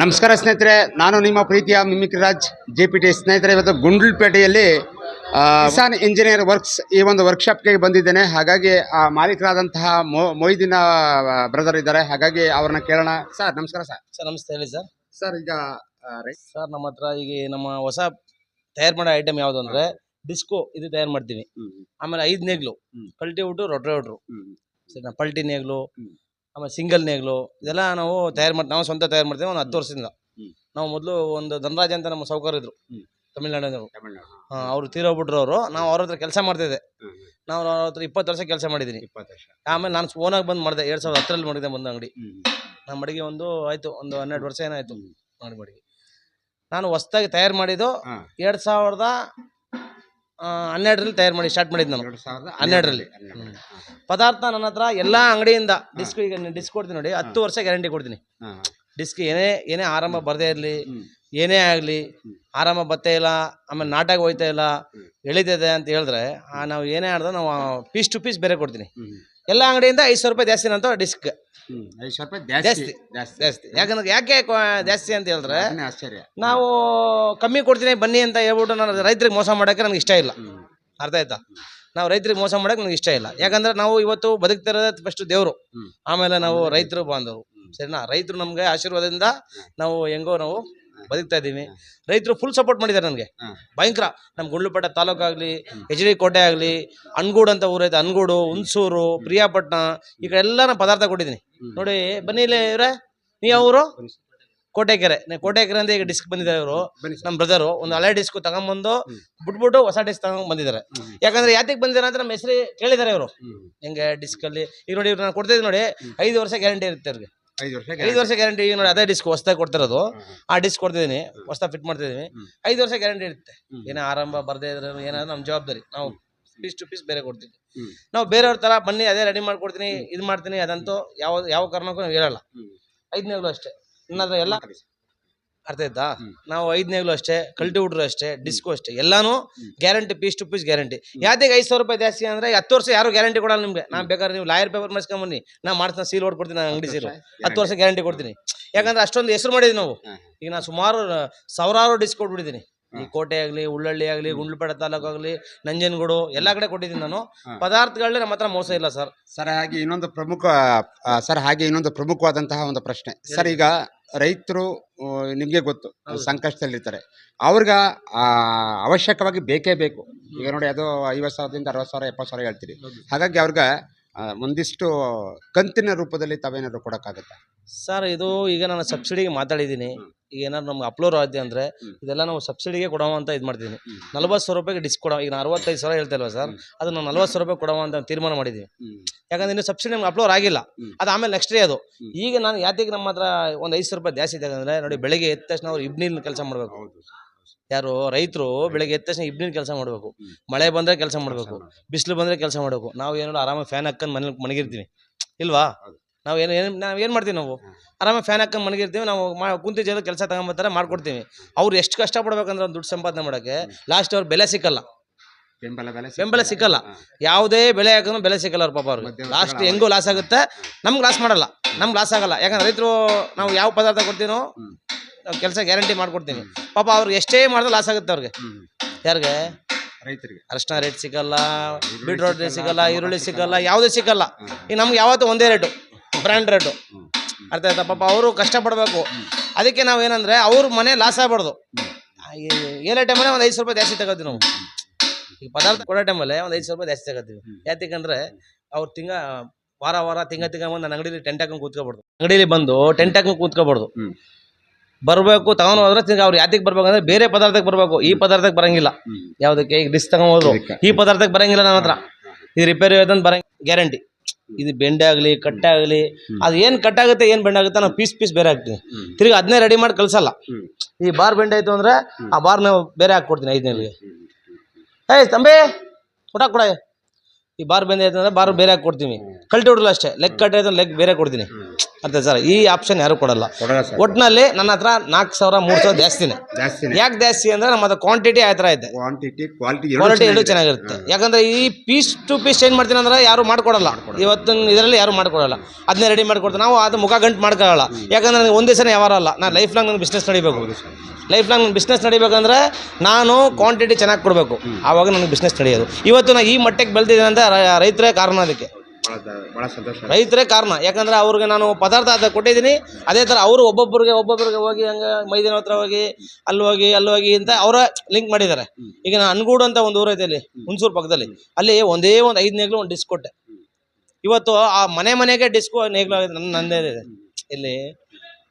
ನಮಸ್ಕಾರ ಸ್ನೇಹಿತರೆ ನಾನು ನಿಮ್ಮ ಪ್ರೀತಿಯ mimicry Raj J P T ಸ್ನೇಹಿತರೆ. ಇವತ್ತು ಗುಂಡ್ಲುಪೇಟೆಯಲ್ಲಿ ಕಿಸಾನ್ ಇಂಜಿನಿಯರ್ ವರ್ಕ್ಸ್ ಈ ಒಂದು ವರ್ಕ್ಶಾಪ್ಗೆ ಬಂದಿದ್ದೇನೆ. ಹಾಗಾಗಿ ಆ ಮಾಲೀಕರಾದಂತಹ ಮೊ ಮೊಯ್ದಿನ ಬ್ರದರ್ ಇದ್ದಾರೆ. ಹಾಗಾಗಿ ಅವ್ರನ್ನ ಕೇಳೋಣ. ಸರ್ ನಮಸ್ಕಾರ ಸರ್. ಸರ್ ನಮಸ್ತೆ ಹೇಳಿ ಸರ್. ಸರ್ ಈಗ ಸರ್ ನಮ್ಮ ಹತ್ರ ಈಗ ನಮ್ಮ ಹೊಸ ತಯಾರು ಮಾಡೋ ಐಟಮ್ ಯಾವುದು ಅಂದ್ರೆ ಡಿಸ್ಕೋ ಇದು ತಯಾರು ಮಾಡ್ತೀವಿ ಆಮೇಲೆ ಐದು ನೇಗ್ಲು ಪಲ್ಟಿ ಕಲ್ಟಿ ರೊಟ್ರೆ ಹ್ಮ್, ಸರಿ ಪಲ್ಟಿ ನೇಗ್ಲು. ಆಮೇಲೆ ಸಿಂಗಲ್ ನೇಗ್ಲು ಇದೆಲ್ಲ ನಾವು ತಯಾರು ಮಾಡಿ ನಾವು ಸ್ವಂತ ತಯಾರು ಮಾಡ್ತೀವಿ ಒಂದು ಹತ್ತು ವರ್ಷದಿಂದ. ನಾವು ಮೊದಲು ಒಂದು ಧನರಾಜ ಅಂತ ನಮ್ಮ ಸೌಕರ್ ಇದ್ರು. ತಮಿಳ್ನಾಡಿನವರು ಹಾಂ. ಅವ್ರು ತೀರೋಗ್ಬಿಟ್ರು ಅವರು ನಾವು ಅವ್ರ ಹತ್ರ ಕೆಲಸ ಮಾಡ್ತಿದ್ದೆ. ನಾವು ಅವ್ರ ಹತ್ರ ಇಪ್ಪತ್ತು ವರ್ಷ ಕೆಲಸ ಮಾಡಿದ್ದೀನಿ ಆಮೇಲೆ ನಾನು ಫೋನಾಗಿ ಬಂದು ಮಾಡಿದೆ ಎರಡು ಸಾವಿರದ ಹತ್ತರಲ್ಲಿ ಮಾಡಿದೆ ಬಂದು ಅಂಗಡಿ. ನಮ್ಮ ಅಡಿಗೆ ಒಂದು ಆಯ್ತು ಒಂದು ಹನ್ನೆರಡು ವರ್ಷ ಏನಾಯ್ತು. ಮಾಡಿ ಮಡಿಗೆ ನಾನು ಹೊಸ್ದಾಗಿ ತಯಾರು ಮಾಡಿದ್ದು. ಎರಡು ಸಾವಿರದ ಹನ್ನೆರಡರಲ್ಲಿ ತಯಾರು ಮಾಡಿ ಸ್ಟಾರ್ಟ್ ಮಾಡಿದ್ದು ನಾನು. ಹನ್ನೆರಡರಲ್ಲಿ. ಪದಾರ್ಥ ನನ್ನ ಹತ್ರ ಎಲ್ಲ ಅಂಗಡಿಯಿಂದ ಡಿಸ್ಕ್ ಈಗ ಡಿಸ್ಕ್ ಕೊಡ್ತೀನಿ ನೋಡಿ ಹತ್ತು ವರ್ಷ ಗ್ಯಾರಂಟಿ ಕೊಡ್ತೀನಿ. ಡಿಸ್ಕ್ ಏನೇ ಏನೇ ಆರಂಭ ಬರದೇ ಇರಲಿ ಏನೇ ಆಗಲಿ. ಆರಾಮ ಬತ್ತೇ ಇಲ್ಲ ಆಮೇಲೆ ನಾಟಕ ಹೋಯ್ತಾ ಇಲ್ಲ. ಎಳಿತದೆ ಅಂತ ಹೇಳಿದ್ರೆ ನಾವು ಏನೇ ಆಡಿದ್ರೆ ನಾವು ಪೀಸ್ ಟು ಪೀಸ್ ಬೇರೆ ಕೊಡ್ತೀನಿ. ಎಲ್ಲ ಅಂಗಡಿಯಿಂದ ಐದು ಸಾವಿರ ರೂಪಾಯಿ ಜಾಸ್ತಿ ಅಂತ ಡಿಸ್ಕ್. ಐದು ಸಾವಿರ ರೂಪಾಯಿ ಜಾಸ್ತಿ ಜಾಸ್ತಿ. ಯಾಕಂದ್ರೆ ಯಾಕೆ ಜಾಸ್ತಿ ಅಂತ ಹೇಳಿದ್ರೆ ಆಶ್ಚರ್ಯ. ನಾವು ಕಮ್ಮಿ ಕೊಡ್ತೀನಿ ಬನ್ನಿ ಅಂತ ಹೇಳ್ಬಿಟ್ಟು ನಾನು ರೈತರಿಗೆ ಮೋಸ ಮಾಡೋಕೆ ನನಗೆ ಇಷ್ಟ ಇಲ್ಲ. ಅರ್ಥ ಆಯ್ತಾ? ನಾವು ರೈತರಿಗೆ ಮೋಸ ಮಾಡೋಕೆ ನನಗೆ ಇಷ್ಟ ಇಲ್ಲ. ಯಾಕಂದ್ರೆ ನಾವು ಇವತ್ತು ಬದುಕ್ತಿರೋದೇ ಫಸ್ಟ್ ದೇವರು. ಆಮೇಲೆ ನಾವು ರೈತರು ಬಾಂಧವರು ಸರಿನಾ? ರೈತರು ನಮಗೆ ಆಶೀರ್ವಾದದಿಂದ ನಾವು ಹೆಂಗೋ ನಾವು ಬದುಕ್ತಾ ಇದ್ದೀವಿ. ರೈತರು ಫುಲ್ ಸಪೋರ್ಟ್ ಮಾಡಿದ್ದಾರೆ ನನಗೆ. ಭಯಂಕರ. ನಮ್ಮ ಗುಂಡ್ಲುಪೇಟೆ ತಾಲೂಕು ಆಗಲಿ ಎಚ್ ಡಿ ಕೋಟೆ ಆಗಲಿ ಅನ್ಗೂಡು ಅಂತ ಊರೈತೆ ಅನ್ಗೂಡು ಹುಣಸೂರು ಪ್ರಿಯಾಪಟ್ಟಣ ಈ ಕಡೆ ಎಲ್ಲ ನಾನು ಪದಾರ್ಥ ಕೊಟ್ಟಿದ್ದೀನಿ. ನೋಡಿ ಬನ್ನಿ ಇಲ್ಲೇ ಇವ್ರೆ. ನೀ ಅವರು. ಕೋಟೆಕೆರೆ. ಕೋಟೆಕೆರೆ ಅಂತ ಈಗ ಡಿಸ್ಕ್ ಬಂದಿದ್ದಾರೆ ಇವರು. ನಮ್ಮ ಬ್ರದರು ಒಂದು ಹಳೆ ಡಿಸ್ಕ್ ತಗೊಂಬಂದು. ಬಿಟ್ಬಿಟ್ಟು ಹೊಸ ಡಿಸ್ಕ್ ತಗೊಂಡ್ ಬಂದಿದ್ದಾರೆ. ಯಾಕಂದ್ರೆ ಯಾತಿಗೆ ಬಂದಿದ್ದಾರೆ ಅಂತ ನಮ್ಮ ಹೆಸರು ಕೇಳಿದ್ದಾರೆ ಇವರು. ಹೆಂಗೆ ಡಿಸ್ಕಲ್ಲಿ ಈಗ ನೋಡಿ ಇವ್ರು ನಾನು ಕೊಡ್ತಿದ್ದೀನಿ ನೋಡಿ ಐದು ವರ್ಷ ಗ್ಯಾರಂಟಿ ಇರುತ್ತೆ ಅವ್ರಿಗೆ ಐದು ವರ್ಷ ಐದು ವರ್ಷ ಗ್ಯಾರಂಟಿ ಈಗ ನೋಡಿ ಅದೇ ಡಿಸ್ಕ್ ಹೊಸದಾಗಿ ಕೊಡ್ತಿರೋದು. ಆ ಡಿಸ್ಕ್ ಕೊಡ್ತಿದ್ದೀನಿ. ಹೊಸದಾಗಿ ಫಿಟ್ ಮಾಡ್ತಿದ್ದೀನಿ. ಐದು ವರ್ಷ ಗ್ಯಾರಂಟಿ ಇರುತ್ತೆ. ಏನೋ ಆರಂಭ ಬರ್ದೇ ಇದ್ರೆ ಏನಾದ್ರು ನಮ್ಮ ಜವಾಬ್ದಾರಿ. ನಾವು ಪೀಸ್ ಟು ಪೀಸ್ ಬೇರೆ ಕೊಡ್ತೀವಿ. ನಾವು ಬೇರೆಯವ್ರ ತರ ಬನ್ನಿ ಅದೇ ರೆಡಿ ಮಾಡ್ಕೊಡ್ತೀನಿ ಇದು ಮಾಡ್ತೀನಿ ಅದಂತೂ ಯಾವ ಯಾವ ಕಾರಣಕ್ಕೂ ನಾವು ಹೇಳಲ್ಲ. ಐದನೇ ಐದನೇಗಳು ಅಷ್ಟೇ. ಇನ್ನಾದ್ರೂ ಎಲ್ಲ. ಅರ್ಥ ಆಯ್ತಾ. ನಾವು ಐದನೇಗ್ಲು ಅಷ್ಟೇ ಕಲ್ಟಿ ಹುಡ್ರು ಅಷ್ಟೇ ಡಿಸ್ಕು ಅಷ್ಟೇ. ಎಲ್ಲಾನು guarantee piece to piece guarantee. ಯಾವ್ದೇ ಐದು ಸಾವಿರ ರೂಪಾಯಿ ಜಾಸ್ತಿ ಅಂದ್ರೆ ಹತ್ತು ವರ್ಷ ಯಾರು ಗ್ಯಾರಂಟಿ ಕೊಡಲ್ಲ ನಿಮ್ಗೆ. ನಾನು ಬೇಕಾದ್ರೆ ನೀವು ಲಾಯರ್ ಪೇಪರ್ ಮಾಡಿಸ್ಕೊಂಬನ್ನಿ ನಾ ಮಾಡ್ತೀನಿ ಸೀಲ್ ಹೊಡ್ಕೊಡ್ತೀನಿ ನಾನು ಅಂಗಡಿ ಸೀಲು. ಹತ್ತು ವರ್ಷ ಗ್ಯಾರಂಟಿ ಕೊಡ್ತೀನಿ. ಯಾಕಂದ್ರೆ ಅಷ್ಟೊಂದು ಹೆಸರು ಮಾಡಿದ್ವಿ ನಾವು. ಈಗ ನಾನು ಸುಮಾರು ಸಾವಿರಾರು ಡಿಸ್ಕ್ ಕೊಟ್ಬಿಟ್ಟಿದ್ದೀನಿ. ಈ ಕೋಟೆ ಆಗಲಿ ಉಳ್ಳಳ್ಳಿ ಆಗಲಿ ಗುಂಡ್ಲುಪೇಟೆ ತಾಲೂಕು ಆಗಲಿ ನಂಜನಗೂಡು ಎಲ್ಲ ಕಡೆ ಕೊಟ್ಟಿದ್ದೀನಿ ನಾನು. ಹಾ. ಪದಾರ್ಥಗಳನ್ನ ನಮ್ಮ ಹತ್ರ ಮೋಸ ಇಲ್ಲ ಸರ್. ಸರ್ ಹಾಗೆ ಇನ್ನೊಂದು ಪ್ರಮುಖ ಸರ್ ಹಾಗೆ ಇನ್ನೊಂದು ಪ್ರಮುಖವಾದಂತಹ ಒಂದು ಪ್ರಶ್ನೆ. ಸರ್ ಈಗ ರೈತರು ನಿಮಗೆ ಗೊತ್ತು. ಸಂಕಷ್ಟದಲ್ಲಿರ್ತಾರೆ. ಅವ್ರಿಗೆ ಅವಶ್ಯಕವಾಗಿ ಬೇಕೇ ಬೇಕು. ಈಗ ನೋಡಿ ಅದು ಐವತ್ತು ಸಾವಿರದಿಂದ ಅರವತ್ತು ಸಾವಿರ ಎಪ್ಪತ್ತು ಸಾವಿರ ಹೇಳ್ತೀರಿ. ಹಾಗಾಗಿ ಅವ್ರಿಗೆ ಒಂದಿಷ್ಟು ಕಂತಿನ ರೂಪದಲ್ಲಿ ತಾವೇನಾದ್ರು ಕೊಡೋಕ್ಕಾಗತ್ತಾ? ಸರ್ ಇದು ಈಗ ನಾನು ಸಬ್ಸಿಡಿಗೆ ಮಾತಾಡಿದ್ದೀನಿ. ಈಗ ಏನಾದ್ರು ನಮ್ಗೆ ಅಪ್ಲೋಡ್ ಆದ್ಯ ಅಂದ್ರೆ ಇದೆಲ್ಲ ನಾವು ಸಬ್ಸಿಡಿಗೆ ಕೊಡೋ ಅಂತ ಇದು ಮಾಡ್ತೀನಿ. ನಲ್ವತ್ತು ಸಾವಿರ ರೂಪಾಯಿಗೆ ಡಿಸ್ ಕೊಡೋ ಈಗ ನಾನು ಅರವತ್ತೈದು ಸಾವಿರ ಹೇಳ್ತಾ ಇಲ್ವಾ ಸರ್ ಅದನ್ನ ಅದು ನಾವು ನಲ್ವತ್ತು ಸಾವಿರ ರೂಪಾಯಿ ಕೊಡೋ ಅಂತ ತೀರ್ಮಾನ ಮಾಡಿದ್ದೀವಿ ಯಾಕಂದ್ರೆ ಇನ್ನು ಸಬ್ಸಿಡಿ ನಮ್ಗೆ ಅಪ್ಲೋಡ್ ಆಗಿಲ್ಲ. ಅದು ಆಮೇಲೆ ನೆಕ್ಸ್ಟ್ ಡೇ ಅದು. ಈಗ ನಾನು ಯಾತಿಗೆ ನಮ್ಮ ಹತ್ರ ಒಂದು ಐದು ಸಾವಿರ ರೂಪಾಯಿ ಜಾಸ್ತಿ ಇದೆ ಅಂದ್ರೆ ನೋಡಿ ಬೆಳಗ್ಗೆ ಎದ್ದ ತಕ್ಷಣ ಅವ್ರು ಇಬ್ನಿಲ್ ಕೆಲಸ ಮಾಡಬೇಕು. ಯಾರು ರೈತರು ಬೆಳಗ್ಗೆ ಎದ್ದ ತಕ್ಷಣ ಇಬ್ನಿಲ್ ಕೆಲಸ ಮಾಡಬೇಕು. ಮಳೆ ಬಂದ್ರೆ ಕೆಲಸ ಮಾಡಬೇಕು. ಬಿಸಿಲು ಬಂದ್ರೆ ಕೆಲಸ ಮಾಡಬೇಕು. ನಾವು ಏನೋ ಆರಾಮಾಗಿ ಫ್ಯಾನ್ ಹಾಕೊಂಡು ಮನೇಲಿ ಮಣಗಿರ್ತೀವಿ ಇಲ್ವಾ. ನಾವು ಏನು ಏನು ನಾವು ಏನು ಮಾಡ್ತೀವಿ ನಾವು. ಆರಾಮಾಗಿ ಫ್ಯಾನ್ ಹಾಕೊಂಡು ಮಣಗಿರ್ತೀವಿ ನಾವು ಮಾ ಕುಂತಿ ಜೊತೆ ಕೆಲಸ ತಗೊಂಬತ್ತಾರೆ ಮಾಡ್ಕೊಡ್ತೀವಿ. ಅವ್ರು ಎಷ್ಟು ಕಷ್ಟಪಡ್ಬೇಕಂದ್ರೆ ಒಂದು ದುಡ್ಡು ಸಂಪಾದನೆ ಮಾಡೋಕ್ಕೆ ಲಾಸ್ಟ್ ಅವ್ರು ಬೆಲೆ ಸಿಕ್ಕಲ್ಲ. ಬೆಂಬಲ ಬೆಲೆ ಬೆಂಬಲ ಸಿಕ್ಕಲ್ಲ. ಯಾವುದೇ ಬೆಲೆ ಹಾಕಿದ್ರು ಬೆಲೆ ಸಿಕ್ಕಲ್ಲ ಅವ್ರ ಪಾಪ ಅವ್ರಿಗೆ. ಲಾಸ್ಟ್ ಹೆಂಗೂ ಲಾಸ್ ಆಗುತ್ತೆ. ನಮ್ಗೆ ಲಾಸ್ ಮಾಡಲ್ಲ. ನಮ್ಗೆ ಲಾಸ್ ಆಗಲ್ಲ. ಯಾಕಂದ್ರೆ ರೈತರು ನಾವು ಯಾವ ಪದಾರ್ಥ ಕೊಡ್ತೀನೋ. ನಾವು ಕೆಲಸ ಗ್ಯಾರಂಟಿ ಮಾಡ್ಕೊಡ್ತೀವಿ. ಪಾಪ ಅವ್ರಿಗೆ ಎಷ್ಟೇ ಮಾಡಿದ್ರೆ ಲಾಸ್ ಆಗುತ್ತೆ ಅವ್ರಿಗೆ. ಯಾರಿಗೆ? ರೈತರಿಗೆ. ಅರಿಶಿನ ರೇಟ್ ಸಿಗಲ್ಲ ಬೀಟ್ರೋಟ್ ರೇಟ್ ಸಿಗಲ್ಲ ಈರುಳ್ಳಿ ಸಿಗಲ್ಲ. ಯಾವುದೇ ಸಿಗಲ್ಲ. ಈಗ ನಮ್ಗೆ ಯಾವತ್ತೂ ಒಂದೇ ರೇಟು ಬ್ರ್ಯಾಂಡ್ ರೇಟು ಹ್ಮ್. ಅರ್ಥ ಆಯ್ತಾ? ಪಾಪ ಅವರು ಕಷ್ಟಪಡಬೇಕು. ಅದಕ್ಕೆ ನಾವು ಏನಂದ್ರೆ ಅವ್ರ ಮನೆ ಲಾಸ್ ಆಗ್ಬಾರ್ದು. ಏನೇ ಟೈಮಲ್ಲಿ ಒಂದು ಐದು ಸಾವಿರ ರೂಪಾಯಿ ಜಾಸ್ತಿ ತಗೋತೀವಿ ನಾವು. ಈ ಪದಾರ್ಥ ಕೊಡೋ ಟೈಮಲ್ಲಿ ಒಂದು ಐದು ಸಾವಿರ ರೂಪಾಯಿ ಜಾಸ್ತಿ ತಗೋತೀವಿ. ಯಾತಕ್ಕಂದ್ರೆ ಯಾತಿಗಂದ್ರೆ ಅವ್ರು ತಿಂಗ ವಾರ ವಾರ ತಿಂಗ ತಿಂಗ ಬಂದು ನನ್ನ ಅಂಗಡಿಲಿ ಟೆಂಟ್ ಹಾಕೊಂಡು ಕೂತ್ಕೋಬಾರ್ದು. ಅಂಗಡಿಲಿ ಬಂದು ಟೆಂಟ್ ಹಾಕೊಂಡು ಕೂತ್ಕೋಬಾರ್ದು. ಬರಬೇಕು ತಗೊಂಡು ಹೋದ್ರೆ ತಿಂಗ ಅವ್ರು ಯಾತಿಗೆ ಬರ್ಬೇಕಂದ್ರೆ ಬೇರೆ ಪದಾರ್ಥಕ್ಕೆ ಬರಬೇಕು. ಈ ಪದಾರ್ಥಕ್ಕೆ ಬರಂಗಿಲ್ಲ. ಯಾವುದಕ್ಕೆ? ಈಗ ಡಿಸ್ ತಗೊಂಡು ಇದಕ್ಕೆ. ಈ ಪದಾರ್ಥಕ್ಕೆ ಬರಂಗಿಲ್ಲ ನನ್ನ ಹತ್ರ. ಇದು ರಿಪೇರಿ ಆಯ್ತಂತ ಬರಂಗ್ ಗ್ಯಾರಂಟಿ ಇದು ಬೆಂಡೆ ಆಗಲಿ ಕಟ್ಟೆ ಆಗಲಿ ಅದು ಏನು ಕಟ್ಟಾಗುತ್ತೆ ಏನು ಬೆಂಡೆ ಆಗುತ್ತೆ ನಾವು ಪೀಸ್ ಪೀಸ್ ಬೇರೆ ಹಾಕ್ತೀನಿ. ತಿರ್ಗಿ ಅದನ್ನೇ ರೆಡಿ ಮಾಡಿ ಕಳ್ಸಲ್ಲ. ಈ ಬಾರ್ ಬೆಂಡೆ ಆಯಿತು ಅಂದ್ರೆ ಆ ಬಾರ್ ನಾವು ಬೇರೆ ಹಾಕ್ಕೊಡ್ತೀನಿ ಐದನೇಲಿಗೆ. ಹ್ಮ್. ಏಯ್ ತಂಬಿ ಊಟ ಕೊಡ. ಈ ಬಾರ್ ಬೆಂದ ಅಂದ್ರೆ ಬಾರ್ ಬೇರೆ ಹಾಕಿ ಕೊಡ್ತೀನಿ. ಕಲ್ಟಿ ಹೊಡಲ್ಲ ಅಷ್ಟೇ. ಲೆಗ್ ಕಟ್ ಆಯ್ತು ಲೆಗ್ ಬೇರೆ ಕೊಡ್ತೀನಿ. ಅರ್ಥ ಸರ್? ಈ ಆಪ್ಷನ್ ಯಾರು ಕೊಡಲ್ಲ. ಕೊಡಲ್ಲ ಸರ್. ಒಟ್ಟಿನಲ್ಲಿ ನನ್ನ ಹತ್ರ ನಾಲ್ಕು ಸಾವಿರ ಮೂರು ಸಾವಿರ ಜಾಸ್ತಿನೇ. ಜಾಸ್ತಿ ಯಾಕೆ ಜಾಸ್ತಿ ಅಂದ್ರೆ ನಮ್ಮ ಹತ್ರ ಕ್ವಾಂಟಿಟಿ ಆ ಥರ ಐತೆ. ಕ್ವಾಂಟಿಟಿ ಕ್ವಾಲಿಟಿ ಕ್ವಾಲಿಟಿ ಎರಡು ಚೆನ್ನಾಗಿರುತ್ತೆ. ಯಾಕಂದ್ರೆ ಈ ಪೀಸ್ ಟು ಪೀಸ್ ಚೇಂಜ್ ಮಾಡ್ತೀನಿ ಅಂದ್ರೆ ಯಾರು ಮಾಡ್ಕೊಡಲ್ಲ. ಇವತ್ತು ಇದರಲ್ಲಿ ಯಾರು ಮಾಡ್ಕೊಡಲ್ಲ. ಅದನ್ನ ರೆಡಿ ಮಾಡ್ಕೊಡ್ತಾರೆ ನಾವು ಅದು ಮುಖ ಗಂಟು ಮಾಡ್ಕೊಳ್ಳಲ್ಲ. ಯಾಕಂದ್ರೆ ನನಗೆ ಒಂದೇ ಸಲ ವ್ಯವಹಾರ ಅಲ್ಲ. ನಾನು ಲೈಫ್ ಲಾಂಗ್ ನನ್ನ ಬಿಸ್ನೆಸ್ ನಡಿಬೇಕು. ಲೈಫ್ ಲಾಂಗ್ ನನ್ನ ಬಿಸ್ನೆಸ್ ನಡಿಬೇಕಂದ್ರೆ ನಾನು ಕ್ವಾಂಟಿಟಿ ಚೆನ್ನಾಗಿ ಕೊಡಬೇಕು. ಆವಾಗ ನನಗೆ ಬಿಸ್ನೆಸ್ ನಡೆಯೋದು. ಇವತ್ತು ನಾನು ಈ ಮಟ್ಟಕ್ಕೆ ಬೆಳೆದಿದ್ದೀನಿ ಅಂತ ರೈತರೇ ಕಾರಣ ಅದಕ್ಕೆ. ರೈತರೇ ಕಾರಣ. ಯಾಕಂದ್ರೆ ಅವ್ರಿಗೆ ನಾನು ಪದಾರ್ಥ ಅದ ಕೊಟ್ಟಿದ್ದೀನಿ. ಅದೇ ಥರ ಅವರು ಒಬ್ಬೊಬ್ಬರಿಗೆ ಒಬ್ಬೊಬ್ಬರಿಗೆ ಹೋಗಿ ಹಂಗೆ ಮೈದಿನ ಹತ್ರ ಹೋಗಿ ಅಲ್ಲಿ ಹೋಗಿ ಅಲ್ಲಿ ಹೋಗಿ ಅಂತ ಅವರ ಲಿಂಕ್ ಮಾಡಿದ್ದಾರೆ. ಈಗ ನಾನು ಅನ್ಗೂಡು ಅಂತ ಒಂದು ಊರೈತೆ ಅಲ್ಲಿ ಹುಣಸೂರು ಪಕ್ಕದಲ್ಲಿ. ಅಲ್ಲಿ ಒಂದೇ ಒಂದು ಐದು ನೇಗ್ಲು ಒಂದು ಡಿಸ್ಕ್ ಕೊಟ್ಟೆ. ಇವತ್ತು ಆ ಮನೆ ಮನೆಗೆ ಡಿಸ್ಕು ನೇಗ್ಲು ಆಗಿದೆ ನನ್ನ ನಂದೇ ಇದೆ. ಇಲ್ಲಿ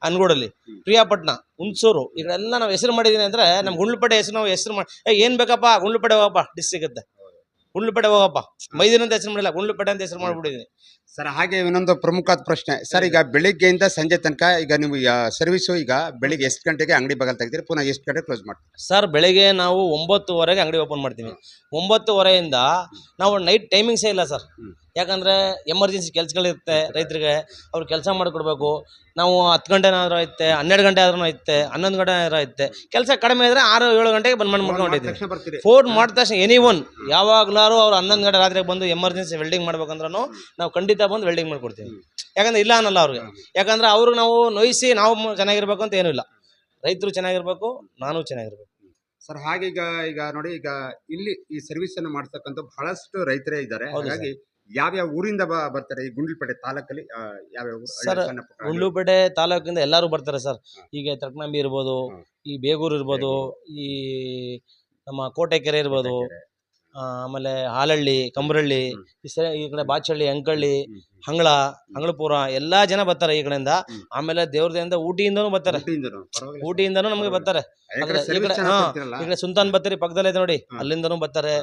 ಅನ್ಗೂಡಲ್ಲಿ. ಪ್ರಿಯಾಪಟ್ಟಣ ಹುಣಸೂರು. ಇವರೆಲ್ಲ ನಾವು ಹೆಸರು ಮಾಡಿದ್ದೀನಿ ಅಂದರೆ ನಮ್ಮ ಗುಂಡ್ಲುಪೇಟೆ ಹೆಸರು ನಾವು ಹೆಸರು ಮಾಡಿ ಏನು ಬೇಕಪ್ಪ? ಗುಂಡ್ಲುಪೇಟೆ ಹೋಗಪ್ಪ ಡಿಸ್ ಸಿಗುತ್ತೆ. ಗುಂಡ್ಲುಪೇಟೆ ಹೋಗಪ್ಪ ಮೈದಿನ ಅಂತ ಹೆಸರು ಮಾಡಿಲ್ಲ ಗುಂಡ್ಲುಪೇಟೆ ಅಂತ ಹೆಸರು ಮಾಡಿಬಿಟ್ಟಿದ್ದೀನಿ ಸರ್ ಹಾಗೆ ಇನ್ನೊಂದು ಪ್ರಮುಖ ಪ್ರಶ್ನೆ. ಸರ್ ಈಗ ಬೆಳಿಗ್ಗೆಯಿಂದ ಸಂಜೆ ತನಕ ಈಗ ನೀವು ಸರ್ವಿಸು ಈಗ ಬೆಳಿಗ್ಗೆ ಎಷ್ಟು ಗಂಟೆಗೆ ಅಂಗಡಿ ಬಗಲ್ ತೆಗ್ದಿರಿ? ಪುನಃ ಎಷ್ಟು ಗಂಟೆ ಕ್ಲೋಸ್ ಮಾಡ್ತೀರಿ? ಸರ್ ಬೆಳಿಗ್ಗೆ ನಾವು ಒಂಬತ್ತುವರೆಗೆ ಅಂಗಡಿ ಓಪನ್ ಮಾಡ್ತೀವಿ. ಒಂಬತ್ತುವರೆಯಿಂದ ನಾವು ನೈಟ್ ಟೈಮಿಂಗ್ಸೇ ಇಲ್ಲ ಸರ್. ಯಾಕಂದರೆ ಎಮರ್ಜೆನ್ಸಿ ಕೆಲಸಗಳಿರುತ್ತೆ ರೈತರಿಗೆ. ಅವ್ರು ಕೆಲಸ ಮಾಡಿಕೊಡ್ಬೇಕು. ನಾವು ಹತ್ತು ಗಂಟೆನಾದ್ರೂ ಐತೆ ಹನ್ನೆರಡು ಗಂಟೆ ಆದ್ರೂ ಐತೆ ಹನ್ನೊಂದು ಗಂಟೆ ಆದ್ರೂ ಐತೆ. ಕೆಲಸ ಕಡಿಮೆ ಇದ್ರೆ ಆರು ಏಳು ಗಂಟೆಗೆ ಬಂದ್ ಮಾಡಿ ಮಾಡ್ಕೊಂಡಿದ್ದೀವಿ ಫೋನ್ ಮಾಡಿದ ತಕ್ಷಣ ಎನಿ ಒನ್ ಯಾವಾಗ್ಲಾರು ಅವ್ರು ಹನ್ನೊಂದು ಗಂಟೆ ರಾತ್ರಿಗೆ ಬಂದು ಎಮರ್ಜೆನ್ಸಿ ವೆಲ್ಡಿಂಗ್ ಮಾಡ್ಬೇಕಂದ್ರೂ ನಾವು ಖಂಡಿತ ಬಂದು ವೆಲ್ಡಿಂಗ್ ಮಾಡ್ಕೊಡ್ತೀವಿ ಯಾಕಂದ್ರೆ ಇಲ್ಲ ಅನ್ನಲ್ಲ ಅವ್ರಿಗೆ. ಯಾಕಂದ್ರೆ ಅವ್ರಿಗೆ ನಾವು ನೋಯಿಸಿ ನಾವು ಚೆನ್ನಾಗಿರ್ಬೇಕು ಅಂತ ಏನೂ ಇಲ್ಲ. ರೈತರು ಚೆನ್ನಾಗಿರ್ಬೇಕು ನಾನು ಚೆನ್ನಾಗಿರ್ಬೇಕು. ಸರ್ ಹಾಗೀಗ ಈಗ ನೋಡಿ ಈಗ ಇಲ್ಲಿ ಈ ಸರ್ವಿಸ್ ಅನ್ನು ಮಾಡ್ತಕ್ಕಂಥ ಬಹಳಷ್ಟು ರೈತರೇ ಇದ್ದಾರೆ. ಹಾಗಾಗಿ ಯಾವ್ಯಾವ ಊರಿಂದ ಬರ್ತಾರೆ? ಈ ಗುಂಡ್ಲುಪೇಟೆ ತಾಲೂಕಲ್ಲಿ ಯಾವ್ಯಾವ? ಸರ್, ಗುಂಡ್ಲುಪೇಟೆ ತಾಲೂಕಿಂದ ಎಲ್ಲರೂ ಬರ್ತಾರೆ ಸರ್. ಈಗ ತರ್ಕನಂಬಿ ಇರ್ಬೋದು ಈ ಬೇಗೂರು ಇರ್ಬೋದು ಈ ನಮ್ಮ ಕೋಟೆಕೆರೆ ಇರ್ಬೋದು ಆಮೇಲೆ ಹಾಲಳ್ಳಿ ಕಂಬ್ರಳ್ಳಿ. ಈ ಸರಿ ಈ ಕಡೆ ಬಾಚಹಳ್ಳಿ ಅಂಕಳ್ಳಿ. ಹಂಗಳ ಹಂಗಳಪುರ ಎಲ್ಲಾ ಜನ ಬರ್ತಾರೆ ಈ ಕಡೆಯಿಂದ. ಆಮೇಲೆ ದೇವ್ರದಿಂದ ಊಟಿಯಿಂದನೂ ಬರ್ತಾರೆ ಊಟಿಯಿಂದನೂ? ನಮಗೆ ಬರ್ತಾರೆ ಈ ಕಡೆ- ಹಾ, ಈ ಕಡೆ ಸುಲ್ತಾನ್ ಬತ್ತೇರಿ ಪಕ್ಕದಲ್ಲೇ ಇದೆ ನೋಡಿ ಅಲ್ಲಿಂದನು ಬರ್ತಾರೆ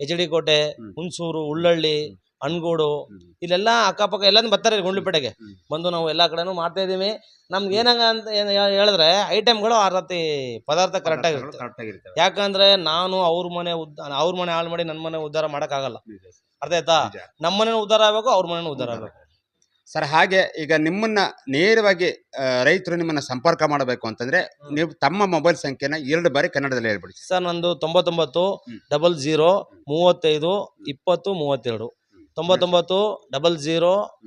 ಎಚ್ ಡಿ ಕೋಟೆ. ಹುಣಸೂರು ಉಳ್ಳಳ್ಳಿ ಹ್ಮ್. ಅನ್ಗೋಡು ಇಲ್ಲೆಲ್ಲ ಅಕ್ಕಪಕ್ಕ ಎಲ್ಲಾನು ಬರ್ತಾರೆ ಗುಂಡ್ಲುಪೇಟೆಗೆ. ಬಂದು ನಾವು ಎಲ್ಲಾ ಕಡೆನೂ ಮಾಡ್ತಾ ಇದೀವಿ ನಮ್ಗೆ ಏನಂಗ ಅಂತ ಏನ್ ಹೇಳಿದ್ರೆ ಐಟಮ್ಗಳು ಆ ರೀತಿ ಪದಾರ್ಥ ಕರೆಕ್ಟ್ ಆಗಿರುತ್ತೆ. ಕರೆಕ್ಟ್ ಯಾಕಂದ್ರೆ ನಾನು ಅವ್ರ ಮನೆ ಉದ್ದ ಅವ್ರ ಮನೆ ಹಾಳು ಮಾಡಿ ನನ್ನ ಮನೆ ಉದ್ಧಾರ ಮಾಡೋಕ್ಕಾಗಲ್ಲ. ಅರ್ಥ ಆಯ್ತಾ. ನಮ್ಮ ಮನೆ ಉದ್ಧಾರ ಆಗ್ಬೇಕು ಅವ್ರ ಮನೆ ಉದ್ಧಾರ ಆಗ್ಬೇಕು. ಸರ್ ಹಾಗೆ ಈಗ ನಿಮ್ಮನ್ನ ನೇರವಾಗಿ ರೈತರು ನಿಮ್ಮನ್ನ ಸಂಪರ್ಕ ಮಾಡಬೇಕು ಅಂತಂದ್ರೆ ನೀವು ತಮ್ಮ ಮೊಬೈಲ್ ಸಂಖ್ಯೆನ ಎರಡು ಬಾರಿ ಕನ್ನಡದಲ್ಲಿ ಹೇಳ್ಬಿಡಿ ಸರ್. ನಂದು ತೊಂಬತ್ತೊಂಬತ್ತು. ಡಬಲ್ ಜೀರೋ ಮೂವತ್ತೈದು ಇಪ್ಪತ್ತು ಮೂವತ್ತೆರಡು. ತೊಂಬತ್ತೊಂಬತ್ತು ಡಬಲ್ ಜೀರೋ.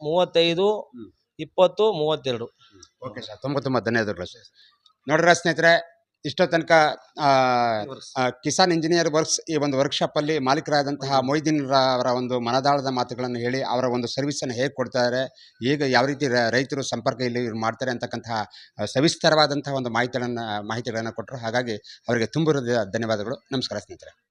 ಮೂವತ್ತೈದು. ಇಪ್ಪತ್ತು ಮೂವತ್ತೆರಡು. ಓಕೆ ಸರ್ ತುಂಬ ತುಂಬ ಧನ್ಯವಾದಗಳು ಸರ್. ನೋಡ್ರ ಸ್ನೇಹಿತರೆ ಇಷ್ಟೋ ತನಕ ಕಿಸಾನ್ ಇಂಜಿನಿಯರ್ ವರ್ಕ್ಸ್ ಈ ಒಂದು ವರ್ಕ್ಶಾಪಲ್ಲಿ ಮಾಲೀಕರಾದಂತಹ ಮೊಯ್ದೀನ್ ಅವರ ಒಂದು ಮನದಾಳದ ಮಾತುಗಳನ್ನು ಹೇಳಿ ಅವರ ಒಂದು ಸರ್ವಿಸನ್ನು ಹೇಗೆ ಕೊಡ್ತಾರೆ ಈಗ ಯಾವ ರೀತಿ ರ- ರೈತರು ಸಂಪರ್ಕ ಇಲ್ಲಿ ಇವ್ರು ಮಾಡ್ತಾರೆ ಅಂತಕ್ಕಂತಹ ಸವಿಸ್ತರವಾದಂತಹ ಒಂದು ಮಾಹಿತಿಗಳನ್ನು ಮಾಹಿತಿಗಳನ್ನು ಕೊಟ್ಟರು ಹಾಗಾಗಿ ಅವರಿಗೆ ತುಂಬ ಧನ್ಯವಾದಗಳು. ನಮಸ್ಕಾರ ಸ್ನೇಹಿತರೆ.